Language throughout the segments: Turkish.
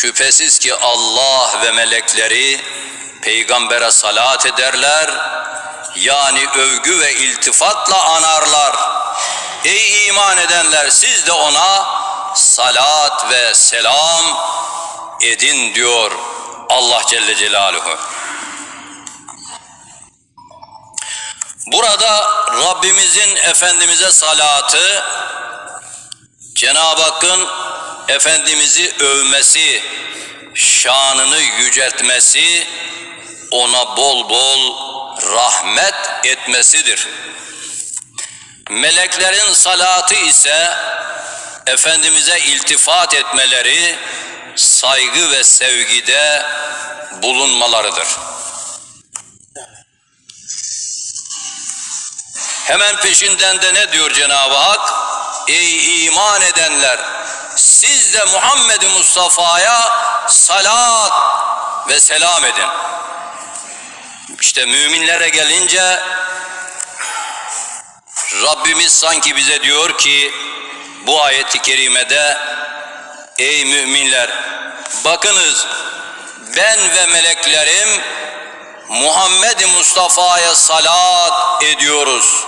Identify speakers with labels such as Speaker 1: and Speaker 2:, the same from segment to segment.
Speaker 1: Şüphesiz ki Allah ve melekleri peygambere salat ederler. Yani övgü ve iltifatla anarlar. Ey iman edenler siz de ona salat ve selam edin diyor Allah Celle Celaluhu. Burada Rabbimizin Efendimiz'e salatı Cenab-ı Hakk'ın Efendimiz'i övmesi, şanını yüceltmesi, ona bol bol rahmet etmesidir. Meleklerin salatı ise Efendimiz'e iltifat etmeleri, saygı ve sevgide bulunmalarıdır. Hemen peşinden de ne diyor Cenab-ı Hak? Ey iman edenler! Siz de Muhammed Mustafa'ya salat ve selam edin. İşte müminlere gelince Rabbimiz sanki bize diyor ki bu ayeti kerimede ey müminler bakınız ben ve meleklerim Muhammed Mustafa'ya salat ediyoruz.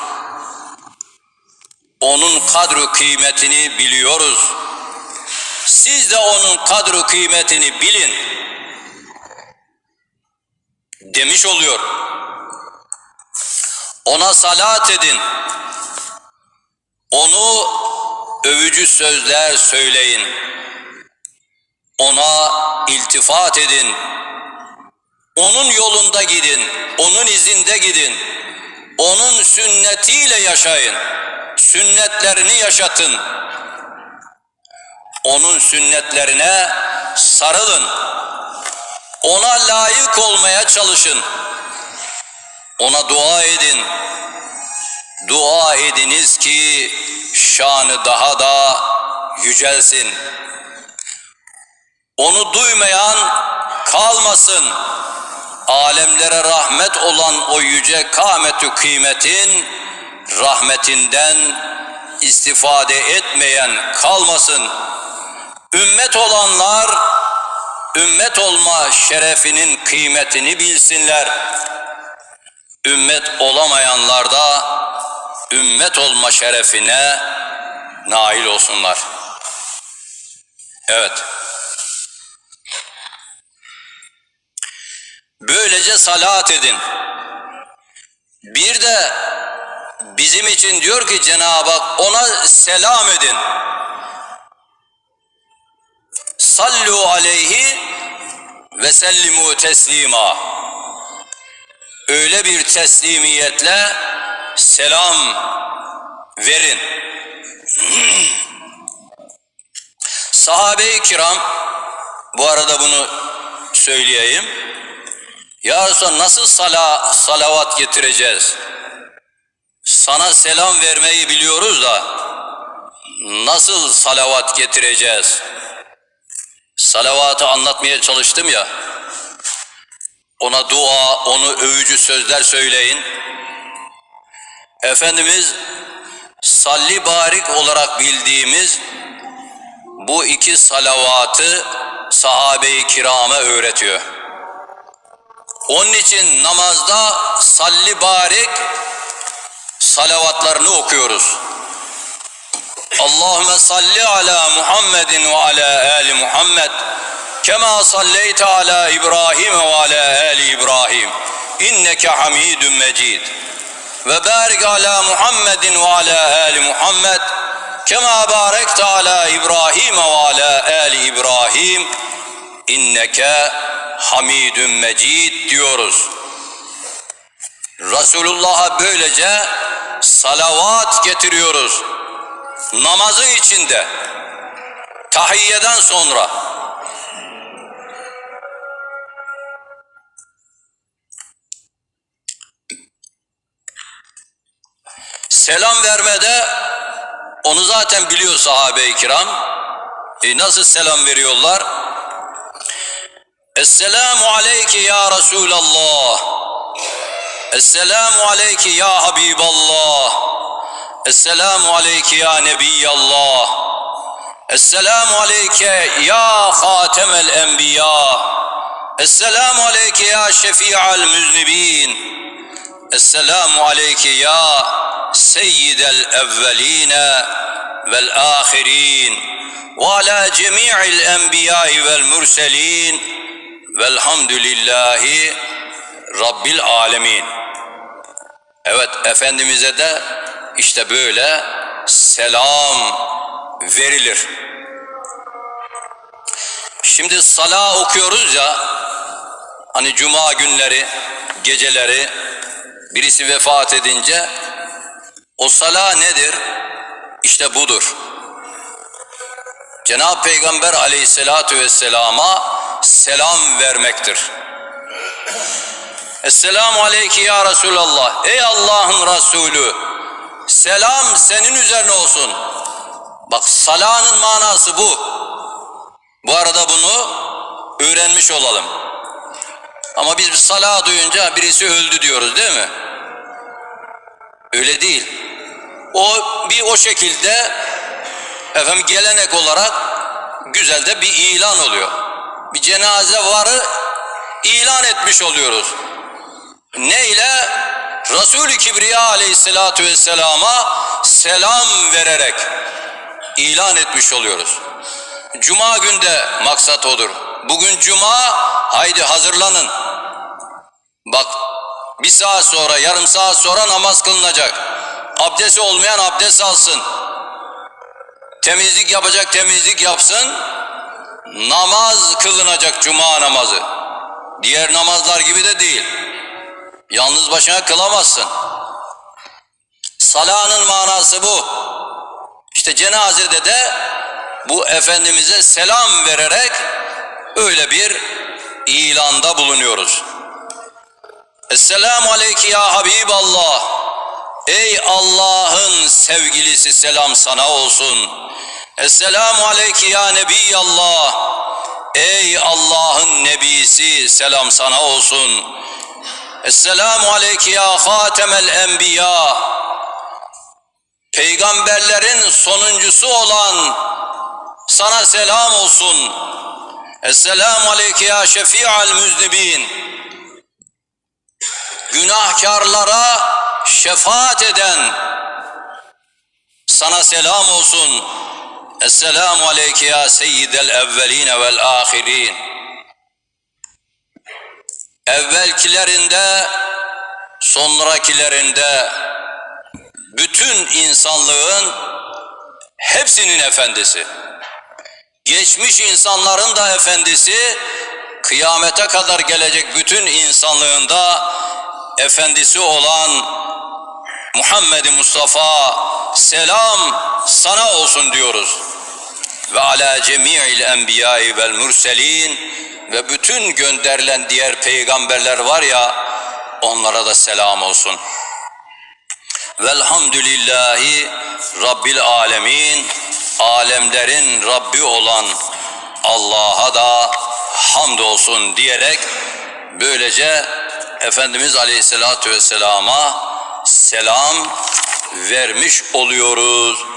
Speaker 1: Onun kadru kıymetini biliyoruz. Siz de onun kadru kıymetini bilin. Demiş oluyor. Ona salat edin. Onu övücü sözler söyleyin. Ona iltifat edin. Onun yolunda gidin. Onun izinde gidin. Onun sünnetiyle yaşayın. Sünnetlerini yaşatın. Onun sünnetlerine sarılın. Ona layık olmaya çalışın. Ona dua edin. Dua ediniz ki şanı daha da yücelsin. Onu duymayan kalmasın. Alemlere rahmet olan o yüce kâmetü kıymetin rahmetinden istifade etmeyen kalmasın. Ümmet olanlar ümmet olma şerefinin kıymetini bilsinler. Ümmet olamayanlar da ümmet olma şerefine nail olsunlar. Evet. Böylece salat edin. Bir de bizim için diyor ki Cenab-ı Hak ona selam edin. Sallu aleyhi ve sellimu teslima. Öyle bir teslimiyetle selam verin. Sahabe-i kiram bu arada bunu söyleyeyim. Ya Resulallah nasıl sala, salavat getireceğiz? Sana selam vermeyi biliyoruz da nasıl salavat getireceğiz? Salavatı anlatmaya çalıştım ya. Ona dua, onu övücü sözler söyleyin. Efendimiz salli barik olarak bildiğimiz bu iki salavatı sahabe-i kirama öğretiyor. Onun için namazda salli barik salavatlarını okuyoruz. Allahümme salli ala Muhammedin ve ala ali Muhammed. Kema salleyte ala İbrahim ve ala ali İbrahim. İnneke hamidun mecid. Ve barik ala Muhammedin ve ala ali Muhammed. Kema barekte ala İbrahim ve ala ali İbrahim. İnneke hamidun mecid diyoruz. Resulullah'a böylece salavat getiriyoruz. Namazın içinde, tahiyyeden sonra. Selam vermede onu zaten biliyor sahabe-i kiram. E nasıl selam veriyorlar? Esselamu aleyke ya Resulallah. Esselamu aleyke ya Habiballah. Esselamu aleyke ya Nebiyallah. Esselamu aleyke ya hatemel enbiya. Esselamu aleyke ya şefi'al müznibin. Esselamu aleyke ya seyyidel evveline vel ahirin. Ve ala cemi'il enbiyai vel murselin. Velhamdülillahi Rabbil alemin. Evet Efendimiz'e de işte böyle selam verilir. Şimdi sala okuyoruz ya hani cuma günleri geceleri birisi vefat edince o sala nedir? İşte budur. Cenab-ı Peygamber aleyhissalatu vesselama selam vermektir. Esselamu aleyki ya Resulallah. Ey Allah'ın Resulü. Selam senin üzerine olsun. Bak salanın manası bu. Bu arada bunu öğrenmiş olalım. Ama biz bir sala duyunca birisi öldü diyoruz değil mi? Öyle değil. O bir o şekilde efendim gelenek olarak güzel de bir ilan oluyor. Bir cenaze varı ilan etmiş oluyoruz. Ne ile? Resul-i Kibriya aleyhissalatu vesselama selam vererek ilan etmiş oluyoruz. Cuma günde maksat odur. Bugün cuma, haydi hazırlanın. Bak bir saat sonra, yarım saat sonra namaz kılınacak. Abdesti olmayan abdest alsın. Temizlik yapacak temizlik yapsın. Namaz kılınacak cuma namazı. Diğer namazlar gibi de değil. Yalnız başına kılamazsın. Salanın manası bu. İşte cenazede de bu Efendimiz'e selam vererek öyle bir ilanda bulunuyoruz. Esselamu aleyki ya Habiballah. Ey Allah'ın sevgilisi selam sana olsun. Esselamu aleyki ya Nebiyallah. Ey Allah'ın nebisi selam sana olsun. Esselamu aleyki ya hatemel enbiya. Peygamberlerin sonuncusu olan sana selam olsun. Esselamu aleyke ya şefi'al müznibin. Günahkarlara şefaat eden sana selam olsun. Esselamu aleyke ya seyyidel evveline vel ahirin. Evvelkilerinde, sonrakilerinde bütün insanlığın hepsinin efendisi. Geçmiş insanların da efendisi, kıyamete kadar gelecek bütün insanlığın da efendisi olan Muhammed Mustafa selam sana olsun diyoruz. Ve ala cemi'il enbiyai vel murselin ve bütün gönderilen diğer peygamberler var ya onlara da selam olsun. Velhamdülillahi Rabbil alemin alemlerin Rabbi olan Allah'a da hamdolsun diyerek böylece Efendimiz Aleyhisselatü Vesselam'a selam vermiş oluyoruz.